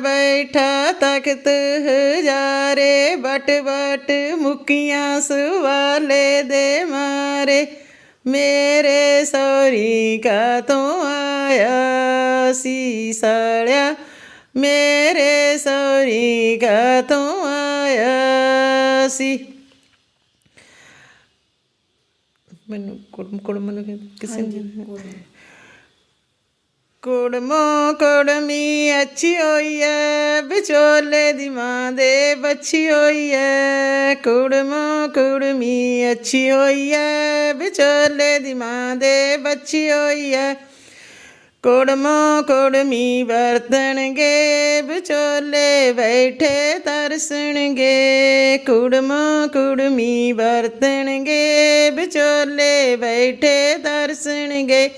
ਬੈਠਾ ਤਖਤ ਹਜ਼ਾਰੇ but but ਮੁਕੀਆਂ ਸਵਾਲੇ ਦੇ ਮਾਰੇ। ਮੇਰੇ ਸੋਰੀ ਕਾ ਤੋਂ ਆਇਆ ਸੀ ਸਾਲਿਆ? ਮੇਰੇ ਸੋਰੀ ਕਾ ਤੋਂ ਆਇਆ ਸੀ? ਮੈਨੂੰ ਕੁੜਮ ਕੁੜਮ ਨੂੰ ਕਿਸੇ ਨੇ ਕੁੜਮੋ ਕੁੜਮੀ ਅੱਛੀ ਹੋਈ ਐ, ਵਿਚੋਲੇ ਦੀ ਮਾਂ ਦੇ ਬੱਚੀ ਹੋਈ ਐ। ਕੁੜਮੋ ਕੁੜਮੀ ਅੱਛੀ ਹੋਈ ਐ, ਵਿਚੋਲੇ ਦੀ ਮਾਂ ਦੇ ਬੱਚੀ ਹੋਈ ਐ। ਕੁੜਮੋ ਕੁੜਮੀ ਵਰਤਣਗੇ, ਵਿਚੋਲੇ ਬੈਠੇ ਤਰਸਣਗੇ। ਕੁੜਮੋ ਕੁੜਮੀ ਵਰਤਣਗੇ, ਵਿਚੋਲੇ ਬੈਠੇ ਤਰਸਣਗੇ।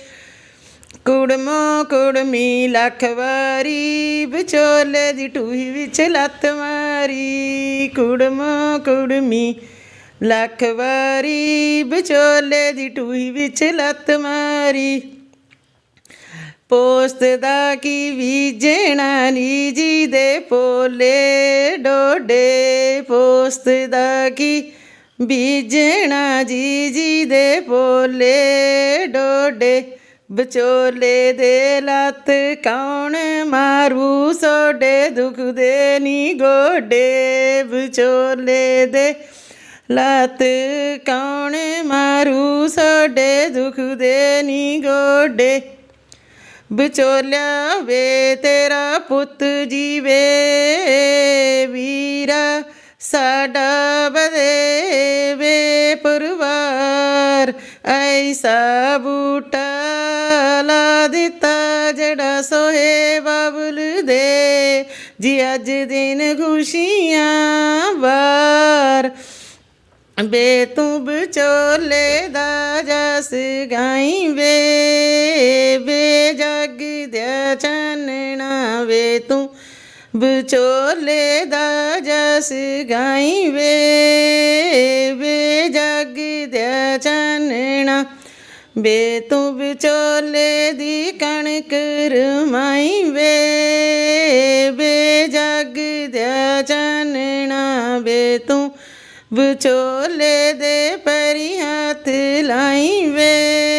ਕੁੜਮੋ ਕੁੜਮੀ ਲੱਖ ਵਾਰੀ, ਵਿਚੋਲੇ ਦੀ ਟੂਹੀ ਵਿੱਚ ਲੱਤ ਮਾਰੀ। ਕੁੜਮੋ ਕੁੜਮੀ ਲੱਖ ਵਾਰੀ, ਵਿਚੋਲੇ ਦੀ ਟੂਹੀ ਵਿੱਚ ਲੱਤ ਮਾਰੀ। ਪੋਸਤ ਦਾ ਕੀ ਬੀਜਣਾ ਨੀ ਜੀ ਦੇ ਪੋਲੇ ਡੋਡੇ? ਪੋਸਤ ਦਾ ਕੀ ਬੀਜਣਾ ਜੀ ਜੀ ਦੇ ਪੋਲੇ ਡੋਡੇ? ਵਿਚੋਲੇ ਦੇ ਲੱਤ ਕੌਣ ਮਾਰੂ? ਸੋਡੇ ਦੁਖਦੇ ਨੀ ਗੋਡੇ। ਵਿਚੋਲੇ ਦੇ ਲੱਤ ਕੌਣ ਮਾਰੂ? ਸੋਡੇ ਦੁਖਦੇ ਨੀ ਗੋਡੇ। ਵਿਚੋਲਿਆ ਵੇ ਤੇਰਾ ਪੁੱਤ ਜੀਵੇ। ਵੀਰਾ ਸਾਡਾ ਬਦੇ ਵੇ ਪਰਿਵਾਰ, ਐਸਾ ਬੂਟਾ ਦਿੱਤਾ ਜਿਹੜਾ ਸੋਹੇ ਬਬਲ ਦੇ। ਜੀ ਅੱਜ ਦਿਨ ਖੁਸ਼ੀਆਂ ਵਾਰ। ਬੇ ਤੂੰ ਬਚੋਲੇ ਦਾ ਜਸ ਗਾਈ ਵੇ। ਬੇ ਜਗ ਦੇ ਚਾਨਣਾ ਵੇ। ਤੂੰ ਬਚੋਲੇ ਦਾ ਜਸ ਗਾਈ ਵੇ। ਬੇ ਜਗ ਦੇ ਬੇ ਤੂੰ ਵਿਚੋਲੇ ਦੀ ਕਣਕ ਰਮਾਈ ਵੇ ਬੇ ਜਗ ਦੇ ਚਾਨਣਾ ਵੇ ਤੂੰ ਵਿਚੋਲੇ ਦੇ ਪਰੀ ਹੱਥ ਲਾਈ ਵੇ।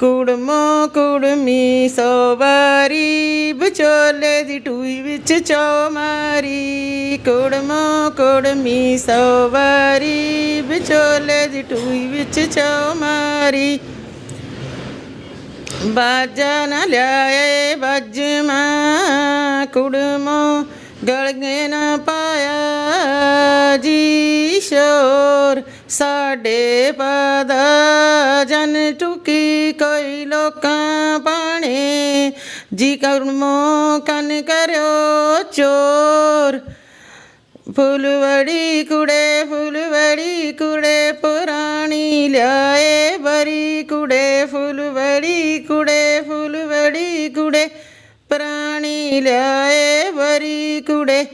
ਕੁੜਮੋ ਕੁੜਮੀ ਸੋ ਵਾਰੀ, ਵਿਚੋਲੇ ਦੀ ਟੂਈ ਵਿੱਚ ਚੋ ਮਾਰੀ। ਕੁੜਮੋ ਕੁੜਮੀ ਸੋ ਵਾਰੀ, ਵਿਚੋਲੇ ਦੀ ਟੂਈ ਵਿੱਚ ਚੋ ਮਾਰੀ। ਬਾਜਾ ਨਾ ਲਿਆਏ ਬੱਜਮਾ, ਕੁੜਮੋ ਗਲਗੇ ਨਾ ਪਾਇਆ ਜੀ ਸ਼ੋਰ। ਸਾਡੇ ਪਦਾ ਜਨ ਟੁਕੀ ਕੋਈ ਲੋਕਾਂ ਪਾਣੇ ਜੀ ਕਰਮੋ ਕਨ ਕਰਿਓ ਚੋਰ। ਫੁਲਵੜੀ ਕੁੜੇ ਫੁਲਵੜੀ ਕੁੜੇ, ਪੁਰਾਣੀ ਲਿਆਏ ਬਰੀ ਕੁੜੇ ਫੁਲਵੜੀ ਕੁੜੇ ਫੁਲਵੜੀ ਕੁੜੇ, ਪੁਰਾਣੀ ਲਿਆਏ ਬਰੀ ਕੁੜੇ।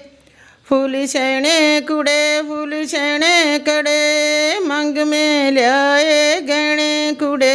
ਫੁੱਲ ਛੈਣੇ ਕੁੜੇ, ਫੁੱਲ ਛੈਣੇ ਕੜੇ, ਮੰਗ ਮੇ ਲਿਆਏ ਗਹਿਣੇ ਕੁੜੇ ਮੰਗ ਮੇ ਲਿਆਏ ਗਹਿਣੇ ਕੁੜੇ।